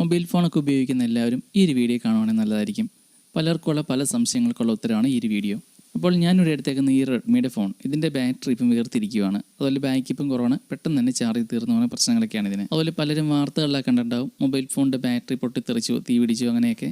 Mobile ഫോണൊക്കെ ഉപയോഗിക്കുന്ന എല്ലാവരും ഈ ഒരു വീഡിയോ കാണുവാണെങ്കിൽ നല്ലതായിരിക്കും. പലർക്കുള്ള പല സംശയങ്ങൾക്കുള്ള ഉത്തരമാണ് ഈ ഒരു വീഡിയോ. അപ്പോൾ ഞാനിവിടെ എടുത്തേക്കുന്ന ഈ റെഡ്മിയുടെ ഫോൺ ഇതിന്റെ ബാറ്ററി ഇപ്പം വീർത്തിരിക്കുകയാണ് അതുപോലെ ബാക്ക് ഇപ്പം കുറവാണ്. പെട്ടെന്ന് തന്നെ ചാർജ് തീർന്നു പോകുന്ന പ്രശ്നങ്ങളൊക്കെയാണ് ഇതിന്. അതുപോലെ പലരും വാർത്തകളിലൊക്കെ കണ്ടിട്ടുണ്ടാവും. മൊബൈൽ ഫോണിന്റെ ബാറ്ററി പൊട്ടിത്തെറിച്ചു തീ പിടിച്ചു അങ്ങനെയൊക്കെ.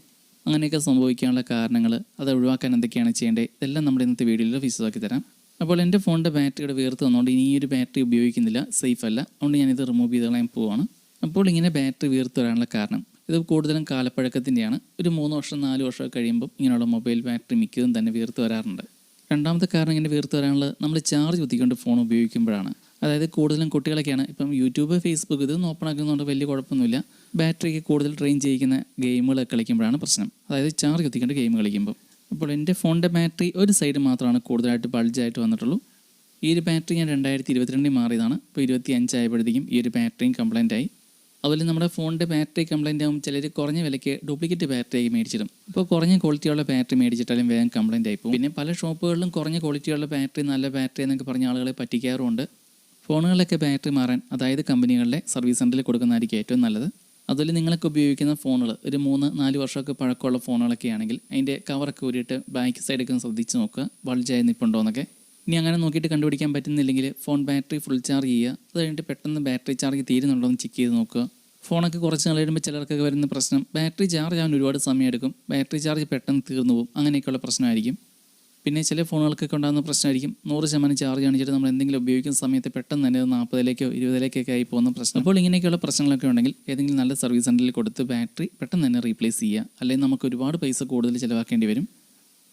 അങ്ങനെയൊക്കെ സംഭവിക്കാനുള്ള കാരണങ്ങൾ അത് ഒഴിവാക്കാൻ എന്തൊക്കെയാണ് ചെയ്യേണ്ടത്? ഇതെല്ലാം നമ്മുടെ ഇന്നത്തെ വീഡിയോയിൽ വിശദമാക്കി തരാം. അപ്പോൾ എന്റെ ഫോണിന്റെ ബാറ്ററിയുടെ വീർത്ത് വന്നുകൊണ്ട് ഇനി ഈ ഒരു ബാറ്ററി ഉപയോഗിക്കുന്നില്ല. സേഫ് അല്ല. അതുകൊണ്ട് ഞാനിത് റിമൂവ് ചെയ്ത് കളയാൻ പോവാണ്. അപ്പോൾ ഇങ്ങനെ ബാറ്ററി വീർത്ത് വരാനുള്ള കാരണം. ഇത് കൂടുതലും കാലപ്പഴക്കത്തിന്റെയാണ് ഒരു മൂന്ന് വർഷം നാല് വർഷമൊക്കെ കഴിയുമ്പോൾ ഇങ്ങനെയുള്ള മൊബൈൽ ബാറ്ററി മിക്കതും തന്നെ വീർത്ത് വരാറുണ്ട്. രണ്ടാമത്തെ കാരണം ഇങ്ങനെ വീർത്ത് വരാനുള്ളത് നമ്മൾ ചാർജ് കുത്തിക്കൊണ്ട് ഫോൺ ഉപയോഗിക്കുമ്പോഴാണ്. അതായത് കൂടുതലും കുട്ടികളൊക്കെയാണ്. ഇപ്പം യൂട്യൂബ് ഫേസ്ബുക്ക് ഇതൊന്നും ഓപ്പൺ ആക്കുന്നതുകൊണ്ട് വലിയ കുഴപ്പമൊന്നുമില്ല. ബാറ്ററിക്ക് കൂടുതൽ ട്രെയിൻ ചെയ്യിക്കുന്ന ഗെയിമുകളൊക്കെ കളിക്കുമ്പോഴാണ് പ്രശ്നം. അതായത് ചാർജ് കുത്തിക്കൊണ്ട് ഗെയിം കളിക്കുമ്പോൾ അപ്പോൾ എന്റെ ഫോണിന്റെ ബാറ്ററി ഒരു സൈഡ് മാത്രമാണ് കൂടുതലായിട്ട് ബൾജായിട്ട് വന്നിട്ടുള്ളൂ. ഈ ഒരു ബാറ്ററി ഞാൻ രണ്ടായിരത്തി ഇരുപത്തിരണ്ടിൽ മാറിയതാണ്. ഇപ്പോൾ ഇരുപത്തി അഞ്ചായപ്പോഴത്തേക്കും ഈ ഒരു ബാറ്ററിയും കംപ്ലൈന്റ് ആയി. അതുപോലെ നമ്മുടെ ഫോണിന്റെ ബാറ്ററി കംപ്ലൈന്റ് ആകും ചിലർ കുറഞ്ഞ വിലയ്ക്ക് ഡ്യൂപ്ലിക്കേറ്റ് ബാറ്ററി മേടിച്ചിടും. അപ്പോൾ കുറഞ്ഞ ക്വാളിറ്റിയുള്ള ബാറ്ററി മേടിച്ചിട്ടാലും വേഗം കംപ്ലൈന്റ് ആയി പോകും. പിന്നെ പല ഷോപ്പുകളിലും കുറഞ്ഞ ക്വാളിറ്റിയുള്ള ബാറ്ററി നല്ല ബാറ്ററി എന്നൊക്കെ പറഞ്ഞ ആളുകളെ പറ്റിക്കാറുമുണ്ട്. ഫോണുകളിലൊക്കെ ബാറ്ററി മാറാൻ അതായത് കമ്പനികളിലെ സർവീസ് സെന്ററിൽ കൊടുക്കുന്നതായിരിക്കും ഏറ്റവും നല്ലത്. അതുപോലെ നിങ്ങളൊക്കെ ഉപയോഗിക്കുന്ന ഫോണുകൾ ഒരു മൂന്ന് നാല് വർഷമൊക്കെ പഴക്കമുള്ള ഫോണുകളൊക്കെ ആണെങ്കിൽ അതിന്റെ കവറൊക്കെ ഊരിയിട്ട് ബാക്ക് സൈഡൊക്കെ ശ്രദ്ധിച്ച് നോക്കുക. ബൾജായി നിൽപ്പുണ്ടോ എന്നൊക്കെ. ഇനി അങ്ങനെ നോക്കിയിട്ട് കണ്ടുപിടിക്കാൻ പറ്റുന്നില്ലെങ്കിൽ ഫോൺ ബാറ്ററി ഫുൾ ചാർജ് ചെയ്യുക. അത് കഴിഞ്ഞിട്ട് പെട്ടെന്ന് ബാറ്ററി ചാർജ് തീരുന്നുണ്ടോ എന്ന് ചെക്ക് ചെയ്ത് നോക്കുക. ഫോണൊക്കെ കുറച്ച് നാൾ കഴിയുമ്പോൾ ചിലർക്കൊക്കെ വരുന്ന പ്രശ്നം ബാറ്ററി ചാർജ് ആവാൻ ഒരുപാട് സമയം എടുക്കും ബാറ്ററി ചാർജ് പെട്ടെന്ന് തീർന്നു പോകും. അങ്ങനെയൊക്കെയുള്ള പ്രശ്നമായിരിക്കും. പിന്നെ ചില ഫോണുകൾക്കൊക്കെ ഉണ്ടാകുന്ന പ്രശ്നമായിരിക്കും. നൂറ് ശതമാനം ചാർജ് കാണിച്ചിട്ട് നമ്മൾ എന്തെങ്കിലും ഉപയോഗിക്കുന്ന സമയത്ത് പെട്ടെന്ന് തന്നെ നാൽപ്പതിലേക്കോ ഇരുപതിലേക്കൊക്കെ ആയി പോകുന്ന പ്രശ്നം. അപ്പോൾ ഇങ്ങനെയൊക്കെയുള്ള പ്രശ്നങ്ങളൊക്കെ ഉണ്ടെങ്കിൽ ഏതെങ്കിലും നല്ല സർവീസ് സെന്ററിൽ കൊടുത്ത് ബാറ്ററി പെട്ടെന്ന് തന്നെ റീപ്ലേസ് ചെയ്യുക. അല്ലെങ്കിൽ നമുക്ക് ഒരുപാട് പൈസ കൂടുതൽ ചിലവാക്കേണ്ടി വരും.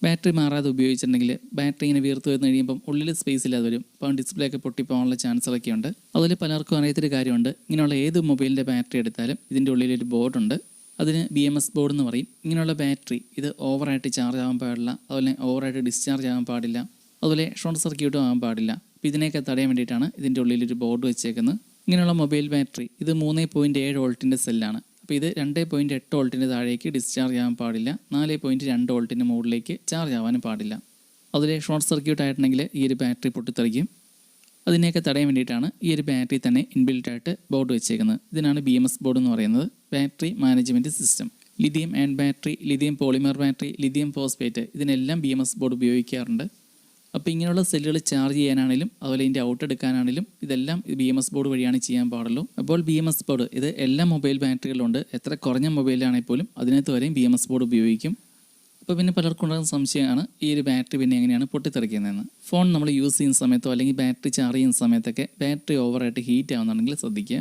ബാറ്ററി മാറാതെ ഉപയോഗിച്ചിട്ടുണ്ടെങ്കിൽ ബാറ്ററി ഇങ്ങനെ വീർത്ത് വരുന്ന കഴിയുമ്പം ഉള്ളിൽ സ്പേസ് ഇല്ലാതെ വരും. അപ്പം ഡിസ്പ്ലേ ഒക്കെ പൊട്ടിപ്പോകാനുള്ള ചാൻസുകളൊക്കെ ഉണ്ട്. അതുപോലെ പലർക്കും അറിയാത്തൊരു കാര്യമുണ്ട്. ഇങ്ങനെയുള്ള ഏത് മൊബൈലിന്റെ ബാറ്ററി എടുത്താലും ഇതിന്റെ ഉള്ളിലൊരു ബോർഡുണ്ട് അതിന് ബി എം എസ് ബോർഡ് എന്ന് പറയും. ഇങ്ങനെയുള്ള ബാറ്ററി ഇത് ഓവറായിട്ട് ചാർജ് ആകാൻ പാടില്ല. അതുപോലെ ഓവറായിട്ട് ഡിസ്ചാർജ് ആകാൻ പാടില്ല. അതുപോലെ ഷോർട്ട് സർക്യൂട്ടും ആകാൻ പാടില്ല. അപ്പോൾ ഇതിനെയൊക്കെ തടയാൻ വേണ്ടിയിട്ടാണ് ഇതിന്റെ ഉള്ളിലൊരു ബോർഡ് വെച്ചേക്കുന്നത്. ഇങ്ങനെയുള്ള മൊബൈൽ ബാറ്ററി ഇത് മൂന്ന് പോയിന്റ് ഏഴ് വോൾട്ടിന്റെ സെല്ലാണ് അപ്പോൾ ഇത് രണ്ട് പോയിന്റ് എട്ട് വോൾട്ടിന്റെ താഴേക്ക് ഡിസ്ചാർജ് ആവാൻ പാടില്ല. നാല് പോയിന്റ് രണ്ട് വോൾട്ടിന്റെ മുകളിലേക്ക് ചാർജ് ആവാനും പാടില്ല. അതിൽ ഷോർട്ട് സർക്യൂട്ട് ആയിട്ടുണ്ടെങ്കിൽ ഈ ഒരു ബാറ്ററി പൊട്ടിത്തെറിക്കും. അതിനെയൊക്കെ തടയാൻ വേണ്ടിയിട്ടാണ് ഈ ഒരു ബാറ്ററി തന്നെ ഇൻബിൽറ്റ് ആയിട്ട് ബോർഡ് വെച്ചേക്കുന്നത്. ഇതിനാണ് ബി എം എസ് ബോർഡ് എന്ന് പറയുന്നത്. Battery management system lithium and battery lithium polymer battery lithium phosphate ഇതിനെല്ലാം ബി എം എസ് ബോർഡ് ഉപയോഗിക്കാറുണ്ട്. അപ്പോൾ ഇങ്ങനെയുള്ള സെല്ലുകൾ ചാർജ് ചെയ്യാനാണെങ്കിലും അതുപോലെ ഇതിന്റെ ഔട്ട് എടുക്കാനാണെങ്കിലും ഇതെല്ലാം ബി എം എസ് ബോർഡ് വഴിയാണ് ചെയ്യാൻ പാടുള്ളൂ. അപ്പോൾ ബി എം എസ് ബോർഡ് ഇത് എല്ലാ മൊബൈൽ ബാറ്ററികളുണ്ട് എത്ര കുറഞ്ഞ മൊബൈലാണെങ്കിൽ പോലും അതിനകത്ത് വരെയും ബി എം എസ് ബോർഡ് ഉപയോഗിക്കും. അപ്പോൾ പിന്നെ പലർക്കും ഉണ്ടാകുന്ന സംശയമാണ് ഈ ഒരു ബാറ്ററി പിന്നെ എങ്ങനെയാണ് പൊട്ടിത്തെറിക്കുന്നതെന്ന്. ഫോൺ നമ്മൾ യൂസ് ചെയ്യുന്ന സമയത്തോ അല്ലെങ്കിൽ ബാറ്ററി ചാർജ് ചെയ്യുന്ന സമയത്തൊക്കെ ബാറ്ററി ഓവറായിട്ട് ഹീറ്റ് ആവുന്നുണ്ടെങ്കിൽ ശ്രദ്ധിക്കുക.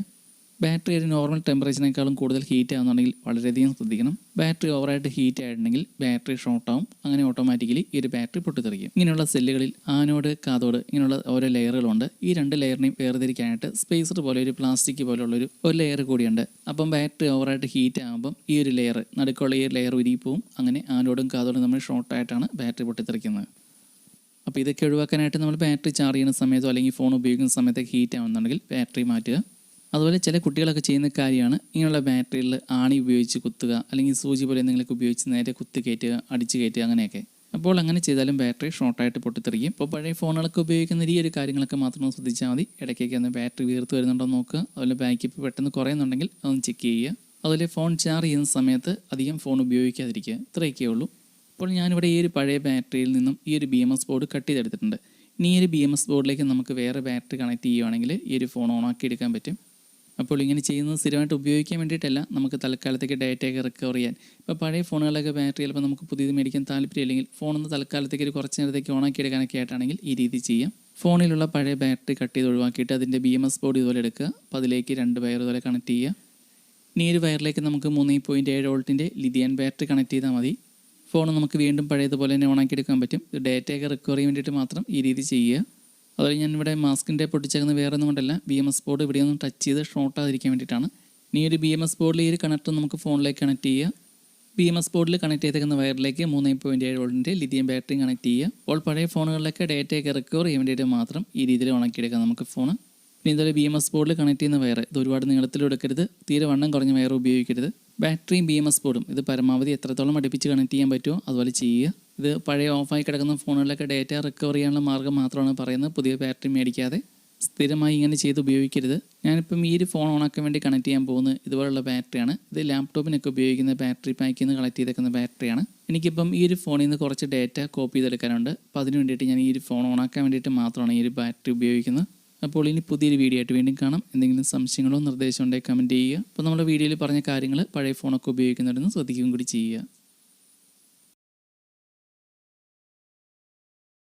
ബാറ്ററി ഒരു നോർമൽ ടെമ്പറേച്ചറിനേക്കാളും കൂടുതൽ ഹീറ്റ് ആവുന്നുണ്ടെങ്കിൽ വളരെയധികം ശ്രദ്ധിക്കണം. ബാറ്ററി ഓവറായിട്ട് ഹീറ്റ് ആയിട്ടുണ്ടെങ്കിൽ ബാറ്ററി ഷോർട്ട് ആവും. അങ്ങനെ ഓട്ടോമാറ്റിക്കലി ഈ ഒരു ബാറ്ററി പൊട്ടിത്തെറിക്കും. ഇങ്ങനെയുള്ള സെല്ലുകളിൽ ആനോഡ് കാതോഡ് ഇങ്ങനെയുള്ള ഓരോ ലെയറുകളുണ്ട് ഈ രണ്ട് ലെയറിനെയും വേർതിരിക്കാനായിട്ട് സ്പേസർ പോലെ ഒരു പ്ലാസ്റ്റിക് പോലുള്ള ഒരു ലെയർ കൂടിയുണ്ട്. അപ്പം ബാറ്ററി ഓവറായിട്ട് ഹീറ്റ് ആകുമ്പം ഈ ഒരു ലെയർ നടുക്കുള്ള ഈ ലെയർ ഉരുകിപ്പോവും അങ്ങനെ ആനോഡും കാതോടും നമ്മൾ ഷോർട്ടായിട്ടാണ് ബാറ്ററി പൊട്ടിത്തെറിക്കുന്നത്. അപ്പോൾ ഇതൊക്കെ ഒഴിവാക്കാനായിട്ട് നമ്മൾ ബാറ്ററി ചാർജ് ചെയ്യുന്ന സമയത്തോ അല്ലെങ്കിൽ ഫോൺ ഉപയോഗിക്കുന്ന സമയത്തൊക്കെ ഹീറ്റ് ആവുന്നുണ്ടെങ്കിൽ ബാറ്ററി മാറ്റുക. അതുപോലെ ചില കുട്ടികളൊക്കെ ചെയ്യുന്ന കാര്യമാണ് ഇങ്ങനെയുള്ള ബാറ്ററിയിൽ ആണി ഉപയോഗിച്ച് കുത്തുക അല്ലെങ്കിൽ സൂചി പോലെ എന്തെങ്കിലുമൊക്കെ ഉപയോഗിച്ച് നേരെ കുത്തി കയറ്റുക അടിച്ച് കയറ്റുക അങ്ങനെയൊക്കെ. അപ്പോൾ അങ്ങനെ ചെയ്താലും ബാറ്ററി ഷോർട്ടായിട്ട് പൊട്ടിത്തെറിയും. ഇപ്പോൾ പഴയ ഫോണുകളൊക്കെ ഉപയോഗിക്കുന്ന ഈ ഒരു കാര്യങ്ങളൊക്കെ മാത്രം ശ്രദ്ധിച്ചാൽ മതി. ഇടയ്ക്കൊക്കെ ഒന്ന് ബാറ്ററി വീർത്ത് വരുന്നുണ്ടോ നോക്കുക. അതുപോലെ ബാക്കപ്പ് പെട്ടെന്ന് കുറയുന്നുണ്ടെങ്കിൽ അതൊന്ന് ചെക്ക് ചെയ്യുക. അതുപോലെ ഫോൺ ചാർജ് ചെയ്യുന്ന സമയത്ത് അധികം ഫോൺ ഉപയോഗിക്കാതിരിക്കുക. ഇത്രയൊക്കെ ഉള്ളൂ. ഇപ്പോൾ ഞാനിവിടെ ഈ ഒരു പഴയ ബാറ്ററിയിൽ നിന്നും ഈ ഒരു B M S board cut ചെയ്തെടുത്തിട്ടുണ്ട്. ഇനി ഈ ഒരു ബി എം എസ് ബോർഡിലേക്ക് നമുക്ക് വേറെ ബാറ്ററി കണക്ട് ചെയ്യുകയാണെങ്കിൽ ഈ ഒരു ഫോൺ ഓണാക്കി എടുക്കാൻ പറ്റും. അപ്പോൾ ഇങ്ങനെ ചെയ്യുന്നത് സ്ഥിരമായിട്ട് ഉപയോഗിക്കാൻ വേണ്ടിയിട്ടല്ല. നമുക്ക് തൽക്കാലത്തേക്ക് ഡേറ്റയൊക്കെ റിക്കവർ ചെയ്യാൻ. ഇപ്പോൾ പഴയ ഫോണുകളൊക്കെ ബാറ്ററി ചിലപ്പോൾ നമുക്ക് പുതിയത് മേടിക്കാൻ താല്പര്യം ഇല്ലെങ്കിൽ ഫോണൊന്ന് തൽക്കാലത്തേക്ക് ഒരു കുറച്ച് നേരത്തേക്ക് ഓണാക്കി എടുക്കാനൊക്കെ ആയിട്ടാണെങ്കിൽ ഈ രീതി ചെയ്യാം. ഫോണിലുള്ള പഴയ ബാറ്ററി കട്ട് ചെയ്ത് ഒഴിവാക്കിയിട്ട് അതിന്റെ ബി എം എസ് ബോർഡ് ഇതുപോലെ എടുക്കുക. അപ്പോൾ അതിലേക്ക് രണ്ട് വയർ ഇതുപോലെ കണക്ട് ചെയ്യുക. ഇനി ഒരു വയറിലേക്ക് നമുക്ക് മൂന്ന് പോയിന്റ് ഏഴ് വോൾട്ടിന്റെ ലിഥിയൻ ബാറ്ററി കണക്ട് ചെയ്താൽ മതി. ഫോൺ നമുക്ക് വീണ്ടും പഴയതുപോലെ തന്നെ ഓണാക്കി എടുക്കാൻ പറ്റും. ഡേറ്റയൊക്കെ റിക്കവർ ചെയ്യാൻ വേണ്ടിയിട്ട് മാത്രം ഈ രീതി ചെയ്യുക. അതുപോലെ ഞാൻ ഇവിടെ മാസ്കിന്റെ പൊട്ടിച്ചേക്കുന്നത് വേറെ ഒന്നും കൊണ്ടല്ല. ബി എം എസ് ബോർഡ് ഇവിടെയൊന്നും ടച്ച് ചെയ്ത് ഷോർട്ട് ആതിരിക്കാൻ വേണ്ടിയിട്ടാണ്. ഇനി ഒരു ബി എം എസ് ബോർഡിൽ ഈ ഒരു നമുക്ക് ഫോണിലേക്ക് കണക്ട് ചെയ്യുക ബി എം എസ് ബോർഡിൽ കണക്ട് ചെയ്തേക്കുന്ന വയറിലേക്ക് മൂന്ന് പോയിന്റ് ഏഴ് വോൾട്ടിന്റെ ലിഥിയം ബാറ്ററി കണക്ട് ചെയ്യുക അപ്പോൾ പഴയ ഫോണുകളിലൊക്കെ ഡേറ്റയൊക്കെ റിക്കവർ ചെയ്യാൻ വേണ്ടിയിട്ട് മാത്രം ഈ രീതിയിൽ ഉണക്കിയെടുക്കാം നമുക്ക് ഫോൺ പിന്നെ ഇതുപോലെ ബി എം എസ് ബോർഡിൽ കണക്ട് ചെയ്യുന്ന വയർ ഇത് ഒരുപാട് നീളത്തിൽ എടുക്കരുത് തീരെ വണ്ണം കുറഞ്ഞ വയർ ഉപയോഗിക്കരുത്. ബാറ്ററിയും ബി എം എസ് ബോർഡും ഇത് പരമാവധി എത്രത്തോളം അടുപ്പിച്ച് കണക്ട് ചെയ്യാൻ പറ്റുമോ അതുപോലെ ചെയ്യുക. ഇത് പഴയ ഓഫായി കിടക്കുന്ന ഫോണുകളിലൊക്കെ ഡേറ്റ റിക്കവർ ചെയ്യാനുള്ള മാർഗം മാത്രമാണ് പറയുന്നത്. പുതിയ ബാറ്ററി മേടിക്കാതെ സ്ഥിരമായി ഇങ്ങനെ ചെയ്ത് ഉപയോഗിക്കരുത്. ഞാനിപ്പം ഈ ഒരു ഫോൺ ഓണാക്കാൻ വേണ്ടി കണക്ട് ചെയ്യാൻ പോകുന്നത് ഇതുപോലുള്ള ബാറ്ററിയാണ് ഇത് ലാപ്ടോപ്പിനൊക്കെ ഉപയോഗിക്കുന്ന ബാറ്ററി പാക്കിൽ നിന്ന് കളക്ട് ചെയ്തേക്കുന്ന ബാറ്ററിയാണ് എനിക്കിപ്പം ഈ ഒരു ഫോണിൽ നിന്ന് കുറച്ച് ഡേറ്റ കോപ്പി ചെയ്തെടുക്കാനുണ്ട്. അപ്പോൾ അതിന് വേണ്ടിയിട്ട് ഞാൻ ഈ ഒരു ഫോൺ ഓണാക്കാൻ വേണ്ടിയിട്ട് മാത്രമാണ് ഈ ഒരു ബാറ്ററി ഉപയോഗിക്കുന്നത്. അപ്പോൾ ഇനി പുതിയൊരു വീഡിയോ ആയിട്ട് വീണ്ടും കാണാം. എന്തെങ്കിലും സംശയങ്ങളോ നിർദ്ദേശമോ ഉണ്ടെങ്കിൽ കമന്റ് ചെയ്യുക. അപ്പോൾ നമ്മുടെ വീഡിയോയിൽ പറഞ്ഞ കാര്യങ്ങൾ പഴയ ഫോണൊക്കെ ഉപയോഗിക്കുന്നവരൊന്ന് ശ്രദ്ധിക്കുകയും കൂടി ചെയ്യുക.